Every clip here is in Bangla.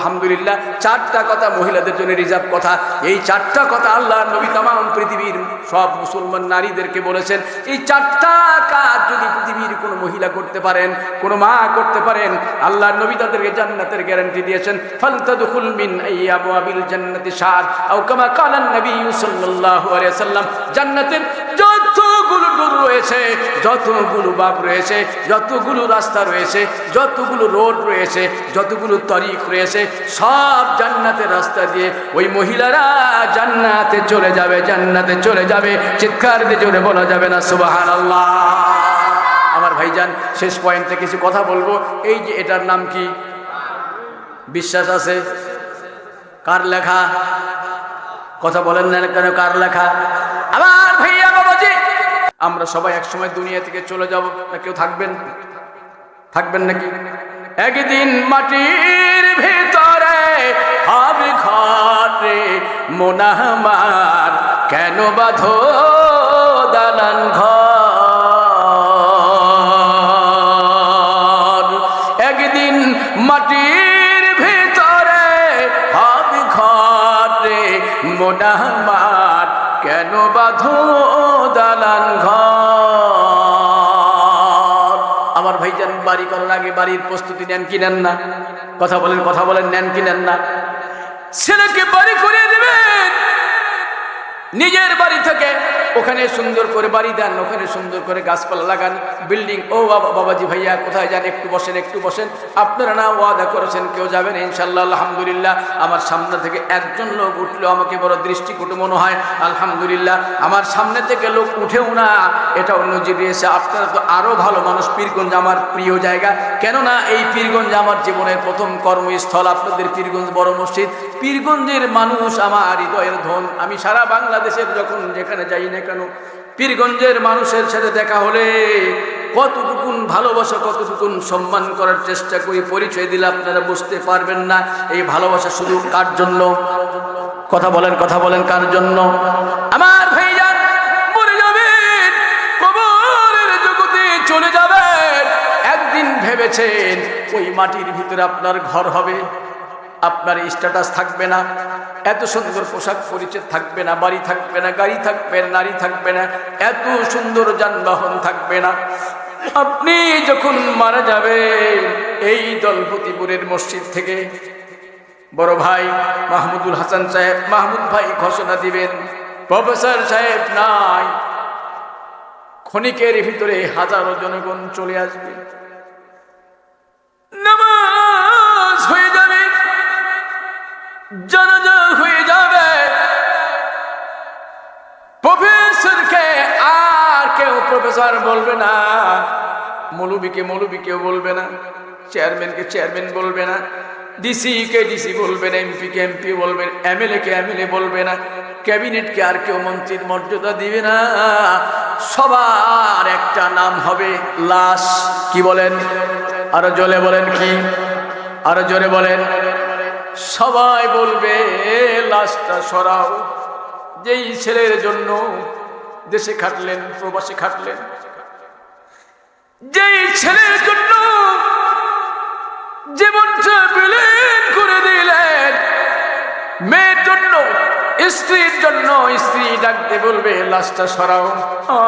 আলহামদুলিল্লাহ, চারটা কথা মহিলাদের জন্য রিজার্ভ কথা। এই চারটা কথা আল্লাহ নবী তামাম পৃথিবীর সব মুসলমান নারীদেরকে বলেছেন, এই চারটা কাজ যদি পৃথিবীর কোনো মহিলা করতে পারেন, কোনো মা করতে পারেন, আল্লাহ নবী তাদেরকে জান্নাতের গ্যারান্টি দিয়েছেন, ফালতাদুখুল মিন আইয়াবিল জান্নাতি কালান নবী সাল্লাম জান্নাতের রয়েছে, যতগুলো বাপ রয়েছে, যতগুলো রাস্তা রয়েছে, যতগুলো রোড রয়েছে, যতগুলো তরিক রয়েছে, সব জান্নাতের রাস্তা দিয়ে ওই মহিলারা জান্নাতে চলে যাবে, জান্নাতে চলে যাবে। চিৎকার দিয়ে জোরে বলা যাবে না সুবাহান আল্লাহ আমার ভাইজান, শেষ পয়েন্টে কিছু কথা বলব। এই যে এটার নাম কি? বিশ্বাস আছে? কার লেখা? কথা বলেন না কেন, কার লেখা? আমরা সবাই একসময় দুনিয়া থেকে চলে যাব না কেউ থাকবেন? থাকবেন নাকি? একদিন মাটির ভিতরে হবে ঘরে মোনাহমার কেন বাঁধো দালান ঘর? একদিন মাটির ভিতরে হবে ঘরে মোনাহমার কেন বাঁধো দালান ঘর? আমার ভাইজান বাড়ি করার আগে বাড়ির প্রস্তুতি নেন কি নেন না? কথা বলেন কথা বলেন, নেন কি নেন না? ছেলেকে বাড়ি করে দেবেন। নিজের বাড়ি থেকে ওখানে সুন্দর করে বাড়ি দেন, ওখানে সুন্দর করে গাছপালা লাগান। বিল্ডিং, ও বাবা, বাবাজি ভাইয়া, কোথায় যান? একটু বসেন একটু বসেন। আপনারা না ওয়াদা করেছেন, কেউ যাবেন? ইনশাল্লাহ আলহামদুলিল্লাহ। আমার সামনে থেকে একজন লোক উঠল, আমাকে বড় দৃষ্টিকটু মনে হয়। আলহামদুলিল্লাহ, আমার সামনে থেকে লোক উঠেও না। এটা অন্য এসে আপনারা তো আরও ভালো মানুষ, পীরগঞ্জ আমার প্রিয় জায়গা। কেননা এই পীরগঞ্জ আমার জীবনের প্রথম কর্মস্থল, আপনাদের পীরগঞ্জ বড় মসজিদ। পীরগঞ্জের মানুষ আমার হৃদয়ের ধন। আমি সারা বাংলাদেশের যখন যেখানে যাই না কেন? পীরগঞ্জের মানুষের সাথে দেখা হলে কতটুকুন ভালোবাসা, কতটুকুন সম্মান করার চেষ্টা করি পরিচয় দিলে আপনারা বুঝতে পারবেন না এই ভালোবাসা শুধু কার জন্য? কথা বলেন কথা বলেন, কার জন্য? আমার যাবেন চলে যাবেন। একদিন ভেবেছেন ওই মাটির ভিতরে আপনার ঘর হবে, আপনার স্ট্যাটাস থাকবে না। এত সুন্দর পোশাক পরিচয় থাকবে না, বাড়ি থাকবে না, গাড়ি থাকবে না, নারী থাকবে না, এত সুন্দর যানবাহন থাকবে না। আপনি যখন মারা যাবেন, এই দলপতিপুরের মসজিদ থেকে বড় ভাই মাহমুদুল হাসান সাহেব, মাহমুদ ভাই ঘোষণা দিবেন, প্রফেসর সাহেব নাই। ক্ষণিকের ভিতরে হাজারো জনগণ চলে আসবে। নামাজ হয়ে যাবে। জানাজা প্রফেসর বলবে না, মৌলবীকে মৌলবী কেউ বলবে না, চেয়ারম্যানকে চেয়ারম্যান বলবে না ডিসি কে ডিসি বলবেন এমপি কে এমপি বলবেন এমএলএ কে এমএলএ বলবে না, ক্যাবিনেটকে আর কেউ মন্ত্রীর মর্যাদা দিবে না। সবার একটা নাম হবে লাশ, কি বলেন? আরও জলে বলেন কি? আরও জোরে বলেন। সবাই বলবে লাশটা সরাও, যেই ছেলের জন্য দেশে খাটলেন, প্রবাসে খাটলেন। যেই ছেলের জন্য জীবনটা বিলীন করে দিলেন, মেয়ের জন্য, স্ত্রীর জন্য, স্ত্রী ডাকতে বলবে, লাশটা সরাও।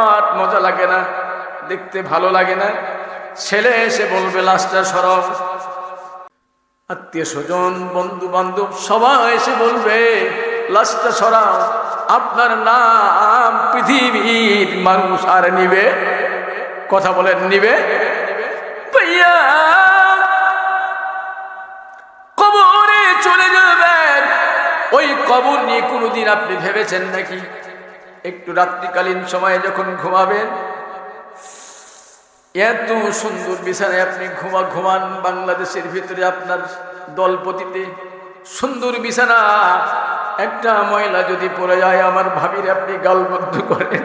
আর মজা লাগে না, দেখতে ভালো লাগে না। ছেলে এসে বলবে, লাশটা সরাও। আত্মীয় স্বজন বন্ধু বান্ধব সবাই এসে বলবে, লাশটা সরাও। আপনার নাম পৃথিবীর মানুষ আর নিবে? কথা বলেন, নিবে? ভাইয়া, কবরে চলে যাবেন। ওই কবর নিয়ে কোনোদিন আপনি ভেবেছেন নাকি? একটু রাত্রিকালীন সময়ে যখন ঘুমাবেন, এত সুন্দর বিছানায় আপনি ঘুমা ঘুমান বাংলাদেশের ভিতরে আপনার দলপতিতে সুন্দর বিছানা একটা ময়লা যদি পড়ে যায়, আমার ভাবির আপনি গালবদ্ধ করেন।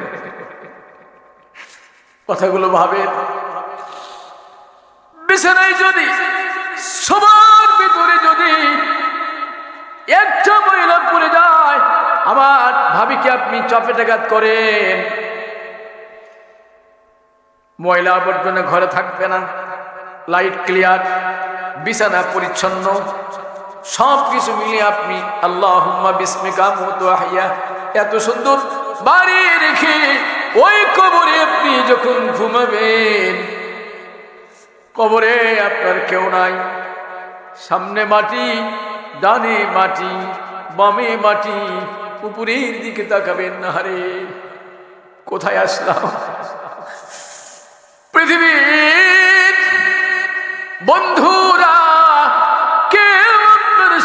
কথাগুলো ভাবেন। বিছানায় যদি সবার ভিতরে যদি একটা ময়লা পড়ে যায়, আমার ভাবিকে আপনি চপেটাঘাত করেন। ময়লা আবর্জনা ঘরে থাকবে না। লাইট ক্লিয়ার, বিছানা পরিচ্ছন্ন। সব কিছু মিলিয়ে আপনি আল্লাহ বিস্মিকা মতো আহিয়া এত সুন্দর বাড়ি রেখে ওই কবরে আপনি যখন ঘুমাবেন, কবরে আপনার কেউ নাই। সামনে মাটি, ডানে মাটি, বামে মাটি, উপরের দিকে তাকাবেন না, হারে, কোথায় আসলাম? পৃথিবীর বন্ধুরা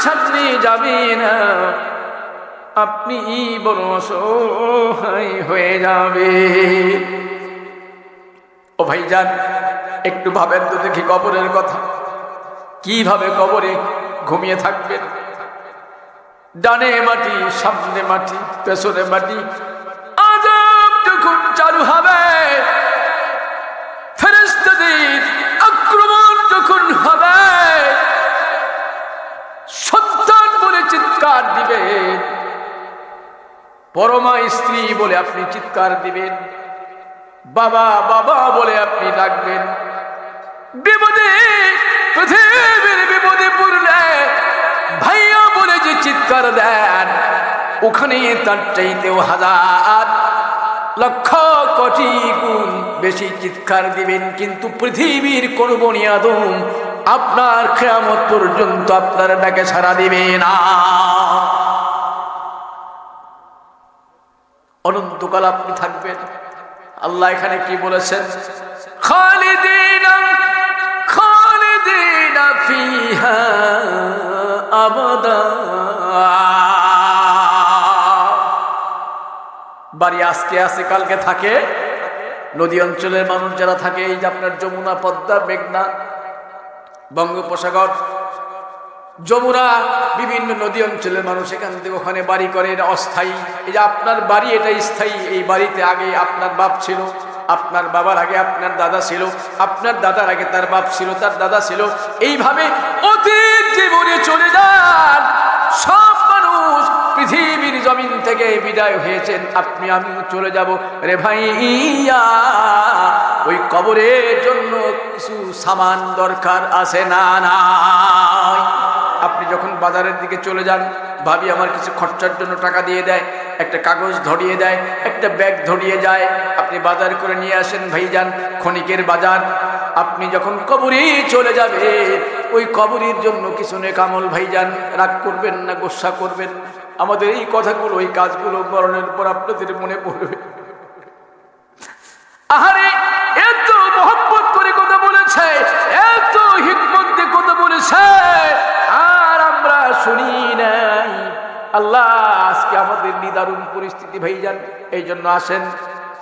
যাবি যাবে না, আপনি বড় অসহায় হয়ে যাবে। ও ভাই যান একটু ভাবেন তো দেখি কবরের কথা। কীভাবে কবরে ঘুমিয়ে থাকবেন? ডানে মাটি, সামনে মাটি, পেছনে মাটি পরমা স্ত্রী বলে আপনি চিৎকার দিবেন, বাবা বাবা বলে আপনি ডাকবেন। বিপদে, পৃথিবীর বিপদে পড়লে ভাইয়া বলে যে চিৎকার দেন, ওখানে তার চাইতেও হাজার, লক্ষ কোটি গুণ বেশি চিৎকার দিবেন। কিন্তু পৃথিবীর কোন বনিয়াদম আপনার খেয়ামত পর্যন্ত আপনার ডাকে সারা দিবে না। অনন্তকাল আপনি থাকবেন। আল্লাহ এখানে কি বলেছেন? বাড়ি আজকে আছে, কালকে থাকে। নদী অঞ্চলের মানুষ যারা থাকে, এই যে আপনার যমুনা, পদ্মা, মেঘনা, বঙ্গোপসাগর যমুনা, বিভিন্ন নদী অঞ্চলের মানুষ এখান থেকে ওখানে বাড়ি করে এটা অস্থায়ী। এই যে আপনার বাড়ি এটা স্থায়ী। এই বাড়িতে আগে আপনার বাপ ছিল, আপনার বাবার আগে আপনার দাদা ছিল, আপনার দাদার আগে তার বাপ ছিল, তার দাদা ছিল। এইভাবে অতীত জীবনে চলে যান। সব মানুষ পৃথিবীর জমিন থেকে বিদায় হয়েছেন। আপনি আমি চলে যাব। রে ভাই, ইয়া, ওই কবরের জন্য কিছু সামান দরকার আছে না না আপনি যখন বাজারের দিকে চলে যান, ভাবি আমার কিছু খরচার জন্য টাকা দিয়ে দেয়, একটা কাগজ ধরিয়ে দেয়, একটা ব্যাগ ধরিয়ে যায়। আপনি বাজার করে নিয়ে আসেন ভাইজান, ক্ষণিকের বাজার। আপনি যখন কবরে চলে যাবে, ওই কবরের জন্য কিছু নেকামল ভাইজান, রাগ করবেন না, গোসা করবেন। আমাদের এই কথাগুলো ওই কাজগুলো মরণের পর আপনাদের মনে পড়বে। আহারে, এত মোহব্বত করে কথা বলেছে, এত হিকমত আল্লাহ, আজকে আমাদের নিদারুণ পরিস্থিতি ভাইজান এই জন্য আসেন।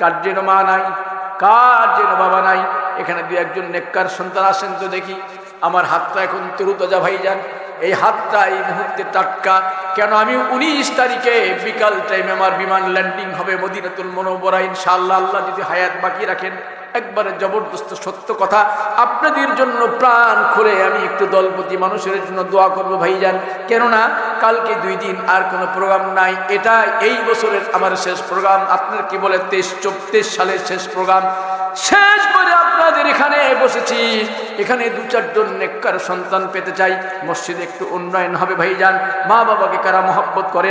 কার যেন মা নাই, কার যেন বাবা নাই, এখানে দু একজন নেককার সন্তান আসেন তো দেখি। আমার হাতটা এখন তরুতাজা ভাইজান এই হাতটা এই মুহূর্তে টাটকা। কেন আমি উনিশ তারিখে বিকাল টাইমে আমার বিমান ল্যান্ডিং হবে মদিনাতুল মনোবরা, ইনশাআল্লাহ আল্লাহ যদি হায়াত বাকি রাখেন। একবারে জবরদস্ত সত্য কথা। আপনাদের জন্য প্রাণ খুলে আমি একটু দলপতি মানুষের জন্য দোয়া করব ভাইজান। কেননা কালকে দুই দিন আর কোনো প্রোগ্রাম নাই। এটা এই বছরের আমার শেষ প্রোগ্রাম আপনার কি বলে তেইশ, চব্বিশ সালের শেষ প্রোগ্রাম শেষ করে আপনাদের এখানে বসেছি। এখানে দু চারজন নেককার সন্তান পেতে চাই। মসজিদে একটু উন্নয়ন হবে ভাইজান। মা বাবাকে কারা মহব্বত করে?